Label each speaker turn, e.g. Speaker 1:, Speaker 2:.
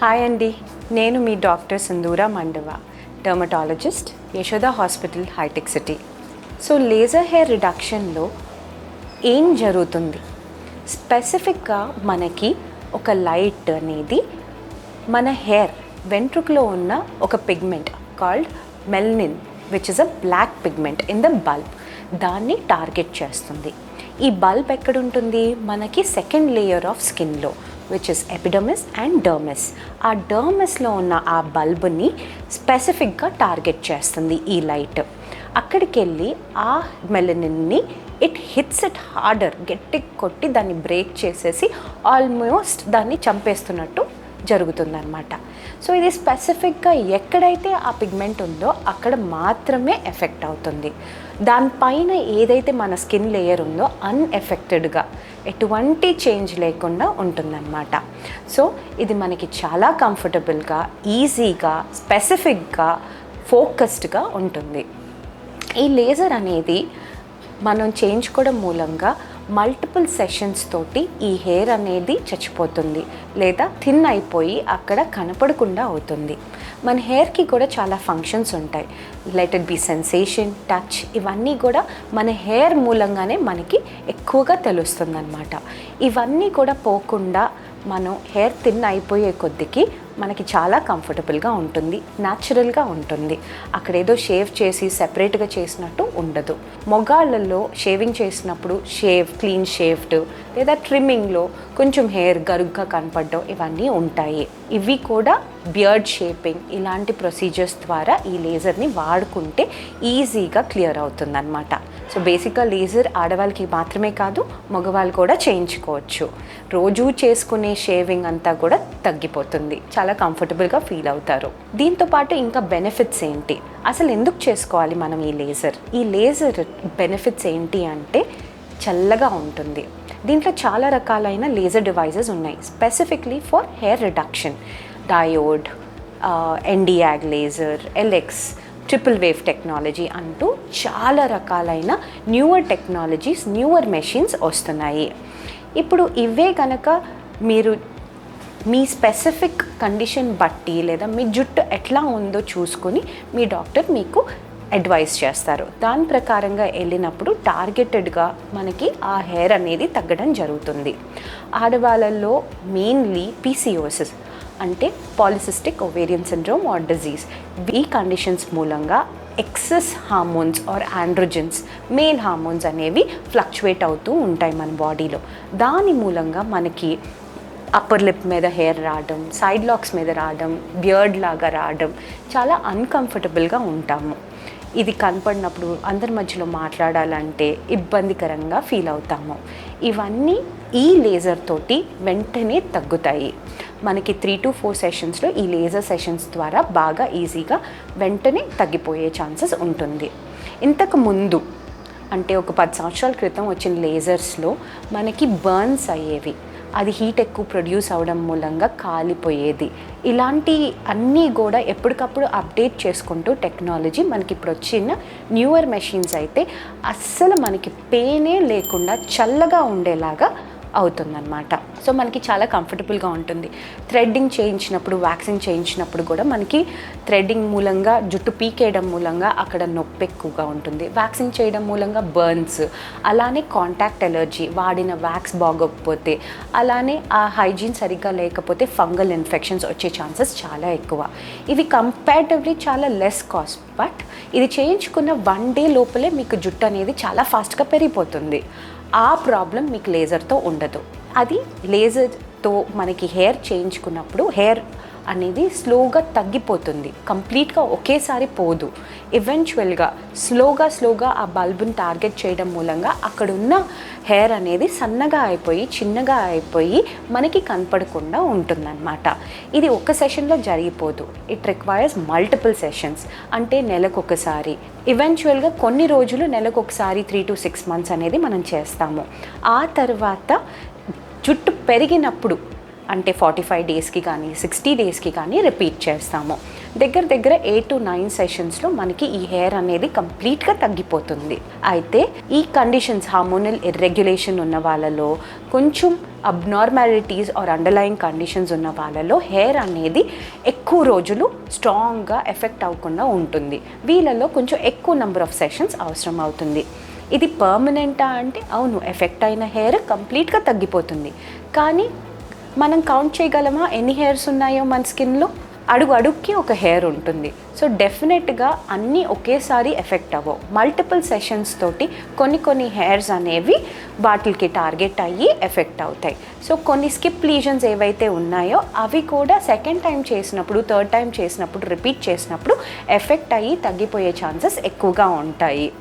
Speaker 1: Hi అండి. నేను మీ doctor Sindhura Mandava dermatologist Yashoda hospital Hitec City. So laser hair రిడక్షన్లో ఏం జరుగుతుంది? స్పెసిఫిక్గా మనకి ఒక లైట్ అనేది మన హెయిర్ వెంట్రుకలో ఉన్న ఒక pigment called melanin which is a black pigment in the bulb దాన్ని టార్గెట్ చేస్తుంది. ఈ బల్బ్ ఎక్కడుంటుంది? మనకి second layer of స్కిన్లో. Which is epidermis and dermis ఆ డర్మిస్లో ఉన్న ఆ బల్బ్ని స్పెసిఫిక్గా టార్గెట్ చేస్తుంది ఈ లైట్ అక్కడికి వెళ్ళి ఆ మెలనిన్ని ఇట్ హిట్స్ ఇట్ హార్డర్ గట్టి కొట్టి దాన్ని బ్రేక్ చేసేసి ఆల్మోస్ట్ దాన్ని చంపేస్తున్నట్టు జరుగుతుందన్నమాట. సో ఇది స్పెసిఫిక్గా ఎక్కడైతే ఆ పిగ్మెంట్ ఉందో అక్కడ మాత్రమే ఎఫెక్ట్ అవుతుంది. దానిపైన ఏదైతే మన స్కిన్ లేయర్ ఉందో అన్ఎఫెక్టెడ్గా ఎటువంటి చేంజ్ లేకుండా ఉంటుందన్నమాట. సో ఇది మనకి చాలా కంఫర్టబుల్గా ఈజీగా స్పెసిఫిక్గా ఫోకస్డ్గా ఉంటుంది. ఈ లేజర్ అనేది మనం చేయించుకోవడం మూలంగా మల్టిపుల్ సెషన్స్ తోటి ఈ హెయిర్ అనేది చచ్చిపోతుంది లేదా థిన్ అయిపోయి అక్కడ కనపడకుండా అవుతుంది. మన హెయిర్కి కూడా చాలా ఫంక్షన్స్ ఉంటాయి. Let it be sensation touch ఇవన్నీ కూడా మన హెయిర్ మూలంగానే మనకి ఎక్కువగా తెలుస్తుందన్నమాట. ఇవన్నీ కూడా పోకుండా మనం హెయిర్ థిన్ అయిపోయే కొద్దికి మనకి చాలా కంఫర్టబుల్గా ఉంటుంది న్యాచురల్గా ఉంటుంది. అక్కడ ఏదో షేవ్ చేసి సెపరేట్గా చేసినట్టు ఉండదు. మొగాళ్ళల్లో షేవింగ్ చేసినప్పుడు షేవ్ క్లీన్ షేవ్డ్ లేదా ట్రిమ్మింగ్లో కొంచెం హెయిర్ గరుగ్గా కనపడడం ఇవన్నీ ఉంటాయి. ఇవి కూడా బియర్డ్ షేపింగ్ ఇలాంటి ప్రొసీజర్స్ ద్వారా ఈ లేజర్ని వాడుకుంటే ఈజీగా క్లియర్ అవుతుందన్నమాట. సో బేసిక్గా లేజర్ ఆడవాళ్ళకి మాత్రమే కాదు మగవాళ్ళు కూడా చేయించుకోవచ్చు. రోజు చేసుకునే షేవింగ్ అంతా కూడా తగ్గిపోతుంది. చాలా కంఫర్టబుల్గా ఫీల్ అవుతారు. దీంతో పాటు ఇంకా బెనిఫిట్స్ ఏంటి? అసలు ఎందుకు చేసుకోవాలి మనం ఈ లేజర్ ఈ లేజర్ బెనిఫిట్స్ ఏంటి అంటే చల్లగా ఉంటుంది. దీంట్లో చాలా రకాలైన లేజర్ డివైజెస్ ఉన్నాయి. Specifically for hair reduction diode ND YAG laser alex triple wave technology అంటూ చాలా రకాలైన న్యూవర్ టెక్నాలజీస్ న్యూవర్ మెషిన్స్ వస్తున్నాయి. ఇప్పుడు ఇవే కనుక మీరు మీ స్పెసిఫిక్ కండిషన్ బట్టి లేదా మీ జుట్టు ఎట్లా ఉందో చూసుకొని మీ డాక్టర్ మీకు అడ్వైస్ చేస్తారు. దాని ప్రకారంగా వెళ్ళినప్పుడు టార్గెటెడ్గా మనకి ఆ హెయిర్ అనేది తగ్గడం జరుగుతుంది. ఆడవాళ్ళల్లో మెయిన్లీ పీసీఓసిస్ అంటే polycystic ovarian syndrome or disease ఈ కండిషన్స్ మూలంగా excess hormones or androgens male hormones అనేవి ఫ్లక్చువేట్ అవుతూ ఉంటాయి మన బాడీలో దాని మూలంగా మనకి అప్పర్ లిప్ మీద హెయిర్ రావడం సైడ్ లాక్స్ మీద రావడం బియర్డ్ లాగా రావడం చాలా అన్కంఫర్టబుల్గా ఉంటాము. ఇది కనపడినప్పుడు అందరి మధ్యలో మాట్లాడాలంటే ఇబ్బందికరంగా ఫీల్ అవుతాము. ఇవన్నీ ఈ లేజర్ తోటి వెంటనే తగ్గుతాయి. మనకి త్రీ టు ఫోర్ సెషన్స్లో ఈ లేజర్ సెషన్స్ ద్వారా బాగా ఈజీగా వెంటనే తగ్గిపోయే ఛాన్సెస్ ఉంటుంది. ఇంతకు ముందు అంటే ఒక పది సంవత్సరాల క్రితం వచ్చిన లేజర్స్లో మనకి బర్న్స్ అయ్యేవి అది హీట్ ఎక్కువ ప్రొడ్యూస్ అవడం మూలంగా కాలిపోయేది. ఇలాంటి అన్నీ కూడా ఎప్పటికప్పుడు అప్డేట్ చేసుకుంటూ టెక్నాలజీ మనకి ఇప్పుడు వచ్చిన న్యూయర్ మెషిన్స్ అయితే అస్సలు మనకి పెయినే లేకుండా చల్లగా ఉండేలాగా అవుతుందన్నమాట. సో మనకి చాలా కంఫర్టబుల్గా ఉంటుంది. థ్రెడ్డింగ్ చేయించినప్పుడు వ్యాక్సింగ్ చేయించినప్పుడు కూడా మనకి థ్రెడ్డింగ్ మూలంగా జుట్టు పీకేయడం మూలంగా అక్కడ నొప్పి ఎక్కువగా ఉంటుంది. వ్యాక్సింగ్ చేయడం మూలంగా బర్న్స్ అలానే కాంటాక్ట్ ఎలర్జీ వాడిన వ్యాక్స్ బాగోకపోతే అలానే ఆ హైజీన్ సరిగ్గా లేకపోతే ఫంగల్ ఇన్ఫెక్షన్స్ వచ్చే ఛాన్సెస్ చాలా ఎక్కువ. ఇవి కంపారిటివ్లీ చాలా లెస్ కాస్ట్ బట్ ఇది చేయించుకున్న వన్ డే లోపలే మీకు జుట్టు అనేది చాలా ఫాస్ట్గా పెరిగిపోతుంది. ఆ ప్రాబ్లం మీకు లేజర్తో ఉండదు. అది లేజర్తో మనకి హెయిర్ చేయించుకున్నప్పుడు హెయిర్ అనేది స్లోగా తగ్గిపోతుంది. కంప్లీట్గా ఒకేసారి పోదు. ఈవెన్చువల్గా స్లోగా స్లోగా ఆ బల్బుని టార్గెట్ చేయడం మూలంగా అక్కడున్న హెయిర్ అనేది సన్నగా అయిపోయి చిన్నగా అయిపోయి మనకి కనపడకుండా ఉంటుందన్నమాట. ఇది ఒక సెషన్లో జరిగిపోదు. ఇట్ రిక్వైర్స్ మల్టిపుల్ సెషన్స్ అంటే నెలకొకసారి. ఈవెన్చువల్గా కొన్ని రోజులు నెలకొకసారి త్రీ టు సిక్స్ మంత్స్ అనేది మనం చేస్తాము. ఆ తర్వాత జుట్టు పెరిగినప్పుడు అంటే ఫార్టీ ఫైవ్ డేస్కి కానీ సిక్స్టీ డేస్కి కానీ రిపీట్ చేస్తాము. దగ్గర దగ్గర ఎయిట్ టు నైన్ సెషన్స్లో మనకి ఈ హెయిర్ అనేది కంప్లీట్గా తగ్గిపోతుంది. అయితే ఈ కండిషన్స్ హార్మోనల్ ఇర్రెగ్యులేషన్ ఉన్న వాళ్ళలో కొంచెం అబ్నార్మాలిటీస్ ఆర్ అండర్లైన్ కండిషన్స్ ఉన్న వాళ్ళలో హెయిర్ అనేది ఎక్కువ రోజులు స్ట్రాంగ్గా ఎఫెక్ట్ అవ్వకుండా ఉంటుంది. వీళ్ళలో కొంచెం ఎక్కువ నెంబర్ ఆఫ్ సెషన్స్ అవసరం అవుతుంది. ఇది పర్మనెంటా అంటే అవును ఎఫెక్ట్ అయిన హెయిర్ కంప్లీట్గా తగ్గిపోతుంది. కానీ మనం కౌంట్ చేయగలమా? ఎన్ని హెయిర్స్ ఉన్నాయో మన స్కిన్లో అడుగు అడుగుకి ఒక హెయిర్ ఉంటుంది. సో డెఫినెట్గా అన్నీ ఒకేసారి ఎఫెక్ట్ అవ్వవు. మల్టిపుల్ సెషన్స్ తోటి కొన్ని కొన్ని హెయిర్స్ అనేవి వాటికి టార్గెట్ అయ్యి ఎఫెక్ట్ అవుతాయి. సో కొన్ని స్కిప్ లీజన్స్ ఏవైతే ఉన్నాయో అవి కూడా సెకండ్ టైం చేసినప్పుడు థర్డ్ టైం చేసినప్పుడు రిపీట్ చేసినప్పుడు ఎఫెక్ట్ అయ్యి తగ్గిపోయే ఛాన్సెస్ ఎక్కువగా ఉంటాయి.